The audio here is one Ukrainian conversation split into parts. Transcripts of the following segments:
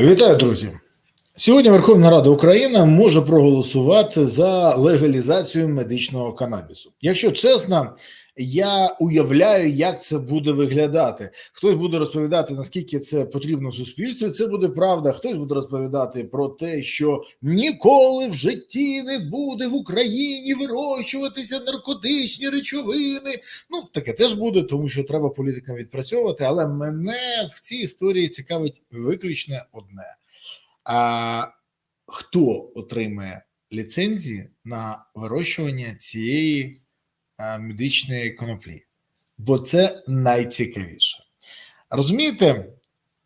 Вітаю, друзі. Сьогодні Верховна Рада України може проголосувати за легалізацію медичного канабісу. Якщо чесно, я уявляю, як це буде виглядати. Хтось буде розповідати, наскільки це потрібно суспільству. Це буде правда. Хтось буде розповідати про те, що ніколи в житті не буде в Україні вирощуватися наркотичні речовини. Ну таке теж буде, тому що треба політикам відпрацьовувати. Але мене в цій історії цікавить виключно одне: а хто отримає ліцензії на вирощування цієї медичної коноплі? Бо це найцікавіше. Розумієте,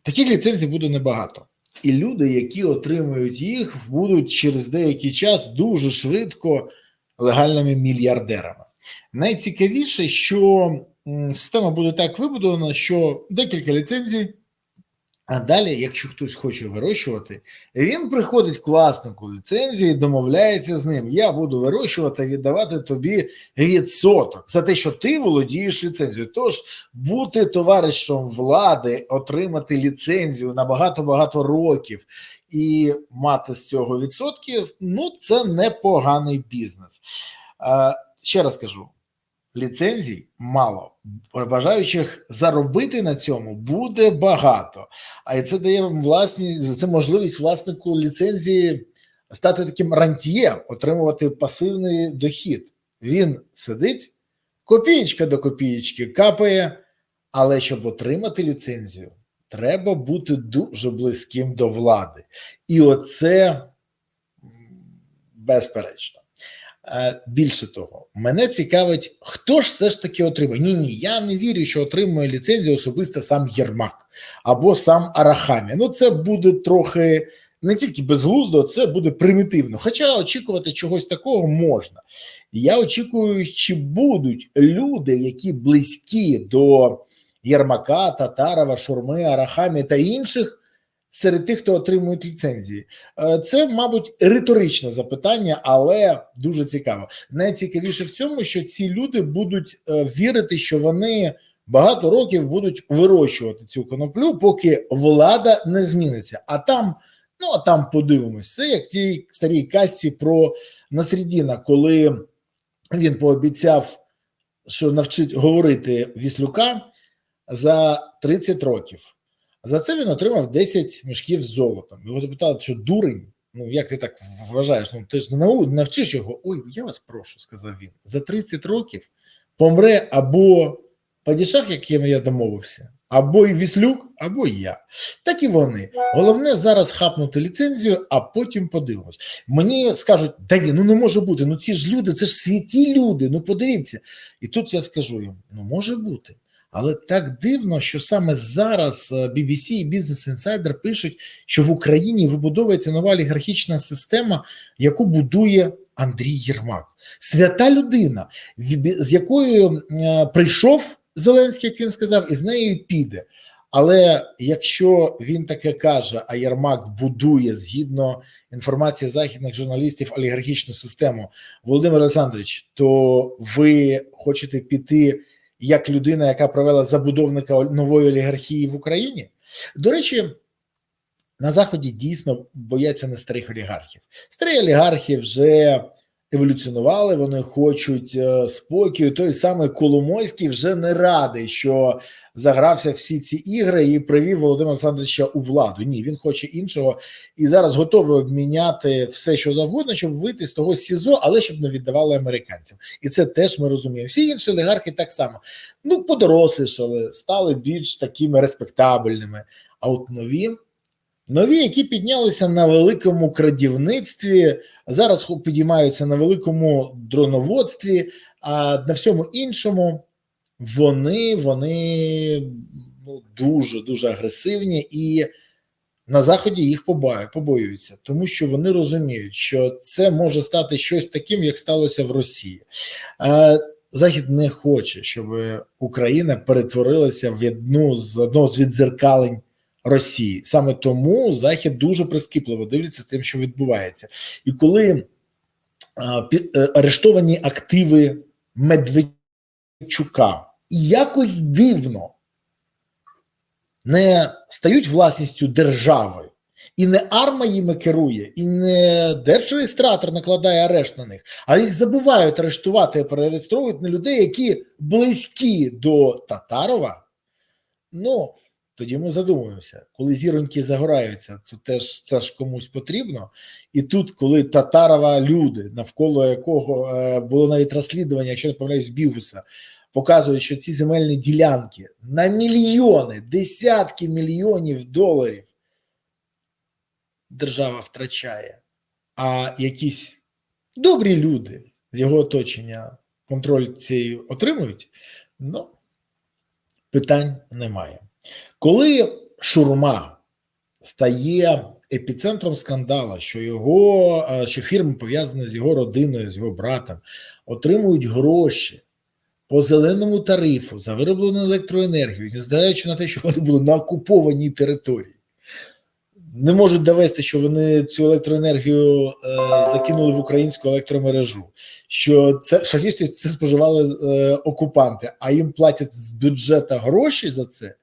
таких ліцензій буде небагато. І люди, які отримують їх, будуть через деякий час дуже швидко легальними мільярдерами. Найцікавіше, що система буде так вибудована, що декілька ліцензій, а далі, якщо хтось хоче вирощувати, він приходить власнику ліцензії, домовляється з ним. Я буду вирощувати, віддавати тобі відсоток за те, що ти володієш ліцензією. Тож бути товаришем влади, отримати ліцензію на багато-багато років і мати з цього відсотків, ну це непоганий бізнес. А, ще раз кажу: ліцензій мало. Бажаючих заробити на цьому буде багато. А це дає вам власні це можливість власнику ліцензії стати таким рантьє, отримувати пасивний дохід. Він сидить, копієчка до копієчки капає, але щоб отримати ліцензію, треба бути дуже близьким до влади. І оце безперечно. Е, Більше того, мене цікавить, хто ж все ж таки отримає. Ні, ні, я не вірю, що отримує ліцензію особисто сам Єрмак або сам Арахамі. Ну, це буде трохи не тільки безглуздо, це буде примітивно. Хоча очікувати чогось такого можна. Я очікую, чи будуть люди, які близькі до Єрмака, Татарова, Шурми, Арахамі та інших. Серед тих, хто отримують ліцензії, Е, це, мабуть, риторичне запитання, але дуже цікаво. Найцікавіше в цьому, що ці люди будуть е, вірити, що вони багато років будуть вирощувати цю коноплю, поки влада не зміниться. А там, ну а там подивимось. Це як тій старій казці про Насрідіна, коли він пообіцяв, що навчить говорити Віслюка за 30 років. За це він отримав 10 мішків з золотом. Його запитали, що дурень. Ну, як ти так вважаєш? Ну ти ж не навчиш його. Ой, я вас прошу, сказав він. За 30 років помре або падішах, яким я домовився, або і Віслюк, або я. Так і вони. Головне зараз хапнути ліцензію, а потім подивимось. Мені скажуть, да ні, ну не може бути. Ну ці ж люди, це ж святі люди. Ну подивіться. І тут я скажу їм: ну може бути. Але так дивно, що саме зараз е, BBC і Business Insider пишуть, що в Україні вибудовується нова олігархічна система, яку будує Андрій Єрмак. Свята людина, з якою е, прийшов Зеленський, як він сказав, і з нею піде. Але якщо він таке каже, а Єрмак будує згідно інформації західних журналістів олігархічну систему, Володимир Олександрович, то ви хочете піти як людина, яка провела забудовника нової олігархії в Україні. До речі, на Заході дійсно бояться не старих олігархів. Старі олігархи вже еволюціонували, вони хочуть е, спокою. Той самий Коломойський вже не радий, що загрався всі ці ігри і привів Володимира Олександровича у владу. Ні, він хоче іншого і зараз готовий обміняти все, що завгодно, щоб вийти з того СІЗО, але щоб не віддавали американцям. І це теж ми розуміємо. Всі інші олігархи так само ну подорослішали, стали більш такими респектабельними. А от нові. Нові, які піднялися на великому крадівництві, зараз підіймаються на великому дроноводстві, а на всьому іншому вони, вони ну, дуже дуже агресивні і на заході їх побоюються, тому що вони розуміють, що це може стати щось таким, як сталося в Росії. Захід не хоче, щоб Україна перетворилася в одну з одного з відзеркалень Росії. Саме тому Захід дуже прискіпливо дивиться тим, що відбувається. І коли пі- е, арештовані активи Медведчука і якось дивно не стають власністю держави, І не арма їми керує, і не держреєстратор накладає арешт на них, а їх забувають арештувати і перереєстровують на людей, які близькі до Татарова. Ну, тоді ми задумуємося, коли зіроньки загораються, це теж це ж комусь потрібно. І тут, коли Татарова люди, навколо якого е, було навіть розслідування, якщо не помиляюсь, Бігуса, показують, що ці земельні ділянки на мільйони, десятки мільйонів доларів держава втрачає, а якісь добрі люди з його оточення контроль цей отримують, ну питань немає. Коли шурма стає епіцентром скандала, що його е, що фірми пов'язані з його родиною, з його братом, отримують гроші по зеленому тарифу за вироблену електроенергію, незважаючи на те, що вони були на окупованій території, не можуть довести, що вони цю електроенергію е, закинули в українську електромережу, що це фактично це споживали е, окупанти, а їм платять з бюджету гроші за це.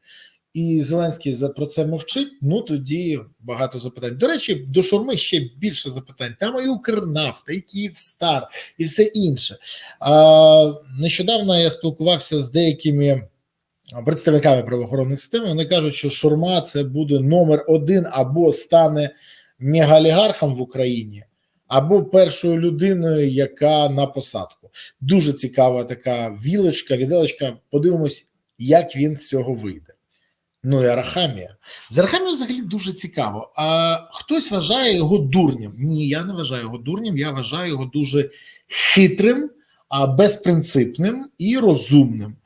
І Зеленський за про це мовчить. Ну тоді багато запитань. До речі, до шурми ще більше запитань. Там і Укрнафта, і Київстар, і все інше. А, Нещодавно я спілкувався з деякими представниками правоохоронних систем. Вони кажуть, що шурма це буде номер один або стане мегаолігархом в Україні, або першою людиною, яка на посадку. Дуже цікава така вілочка, віделочка. Подивимось, як він з цього вийде. Ну і Арахамія. З Арахамією взагалі дуже цікаво. А хтось вважає його дурнем. Ні, я не вважаю його дурнем, я вважаю його дуже хитрим, безпринципним і розумним.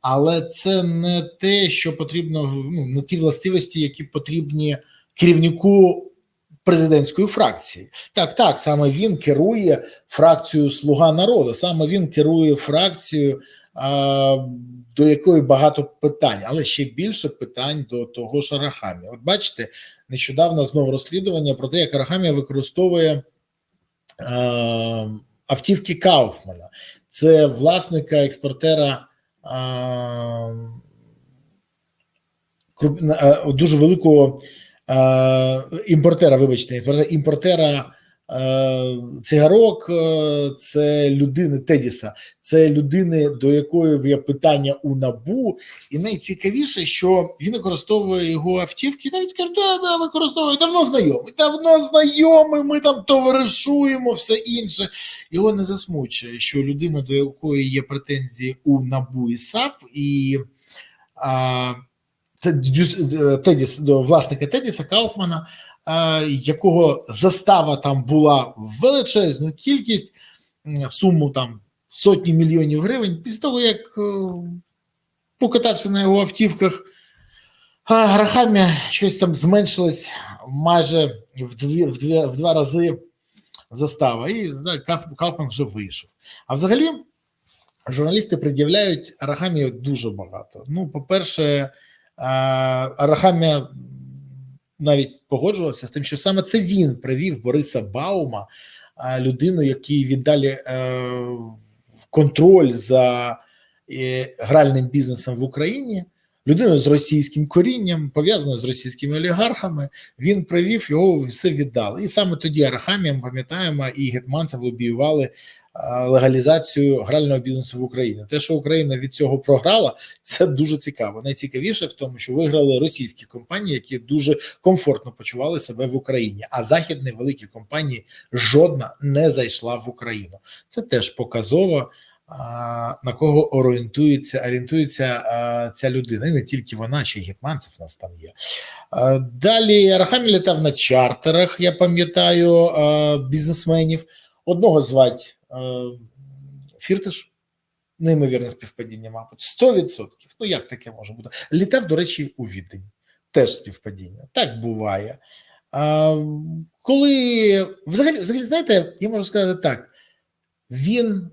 Але це не те, що потрібно, ну, не ті властивості, які потрібні керівнику президентської фракції. Так, так, саме він керує фракцією Слуга народу, саме він керує фракцією до якої багато питань, але ще більше питань до того ж Арахамія. От бачите, нещодавно знову розслідування про те, як Арахамія використовує автівки Кауфмана. Це власника експортера е, дуже великого імпортера, вибачте, імпортера цигарок е, це людини Тедіса, це людини, до якої є питання у набу, і найцікавіше, що він використовує його автівки. Навіть каже, да, да, використовує давно знайомий, давно знайомий. Ми там товаришуємо, все інше. Його не засмучує, що людина, до якої є претензії у набу і САП, і а, це Тедіс до власника Тедіса Кауфмана якого застава там була величезну кількість, суму там сотні мільйонів гривень, після того, як е, покатався на його автівках, грахами щось там зменшилось майже в дві, в, дві, в два рази застава, і Кауфман вже вийшов. А взагалі, журналісти пред'являють Арахамію дуже багато. Ну, по-перше, Арахамія навіть погоджувався з тим, що саме це він привів Бориса Баума, людину, який віддалі е, контроль за е, гральним бізнесом в Україні. Людину з російським корінням, пов'язану з російськими олігархами, він привів його, все віддали. І саме тоді Арахамія, пам'ятаємо, і гетманцев лобіювали легалізацію грального бізнесу в Україні. Те, що Україна від цього програла, це дуже цікаво. Найцікавіше в тому, що виграли російські компанії, які дуже комфортно почували себе в Україні. А західні великі компанії жодна не зайшла в Україну. Це теж показово. На кого орієнтується орієнтується ця людина, і не тільки вона, ще й гетманцев у нас там є. Далі Арахамі літав на чартерах. Я пам'ятаю бізнесменів. Одного звать Е, Фіртиш, неймовірне співпадіння, мабуть, 100%. Ну як таке може бути? Літав, до речі, у відень. Теж співпадіння. Так буває. А, Коли взагалі, взагалі, знаєте, я можу сказати так: він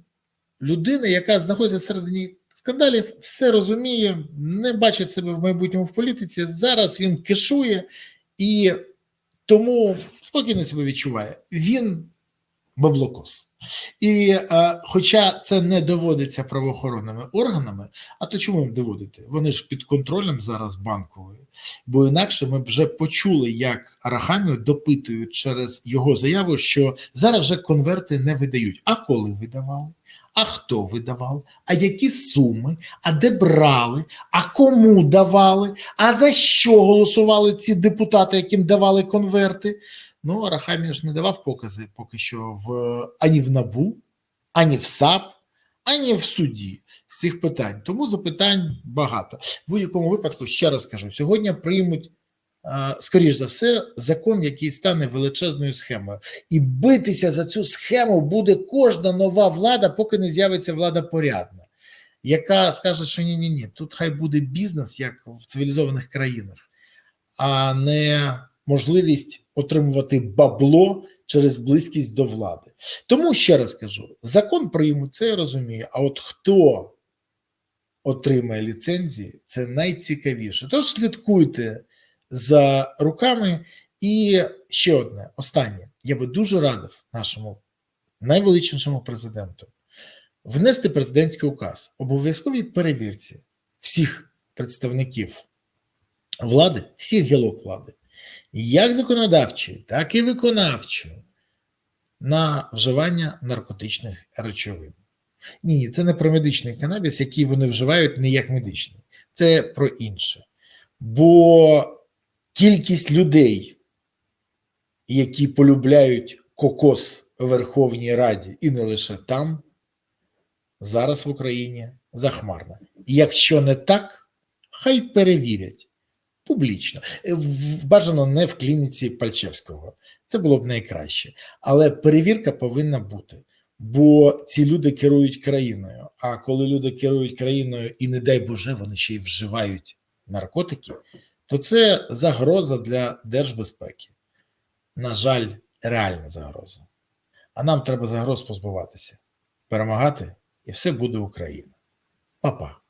людина, яка знаходиться всередині скандалів, все розуміє, не бачить себе в майбутньому в політиці. Зараз він кишує і тому спокійно себе відчуває. Він баблокос. І е, хоча це не доводиться правоохоронними органами, а то чому їм доводити? Вони ж під контролем зараз банковою, бо інакше ми вже почули, як Арахамію допитують через його заяву, що зараз вже конверти не видають. А коли видавали? А хто видавав? А які суми? А де брали? А кому давали? А за що голосували ці депутати, яким давали конверти? Ну, Арахамія ж не давав покази поки що в ані в НАБУ, ані в САП, ані в суді з цих питань. Тому запитань багато. В будь-якому випадку, ще раз кажу, сьогодні приймуть, скоріш за все, закон, який стане величезною схемою. І битися за цю схему буде кожна нова влада, поки не з'явиться влада порядна, яка скаже, що ні-ні, ні тут хай буде бізнес, як в цивілізованих країнах, а не можливість отримувати бабло через близькість до влади. Тому ще раз кажу: закон приймуть, це я розумію. А от хто отримає ліцензії, це найцікавіше. Тож слідкуйте за руками. І ще одне, останнє, я би дуже радив нашому найвеличнішому президенту внести президентський указ обов'язковій перевірці всіх представників влади, всіх гілок влади як законодавчої, так і виконавчої на вживання наркотичних речовин. Ні, це не про медичний канабіс, який вони вживають не як медичний, це про інше. Бо кількість людей, які полюбляють кокос в Верховній Раді, і не лише там, зараз в Україні захмарна. І якщо не так, хай перевірять публічно. Е, бажано не в клініці Пальчевського. Це було б найкраще. Але перевірка повинна бути. Бо ці люди керують країною. А коли люди керують країною і, не дай Боже, вони ще й вживають наркотики, то це загроза для держбезпеки. На жаль, реальна загроза. А нам треба загроз позбуватися, перемагати, і все буде Україна. Па-па.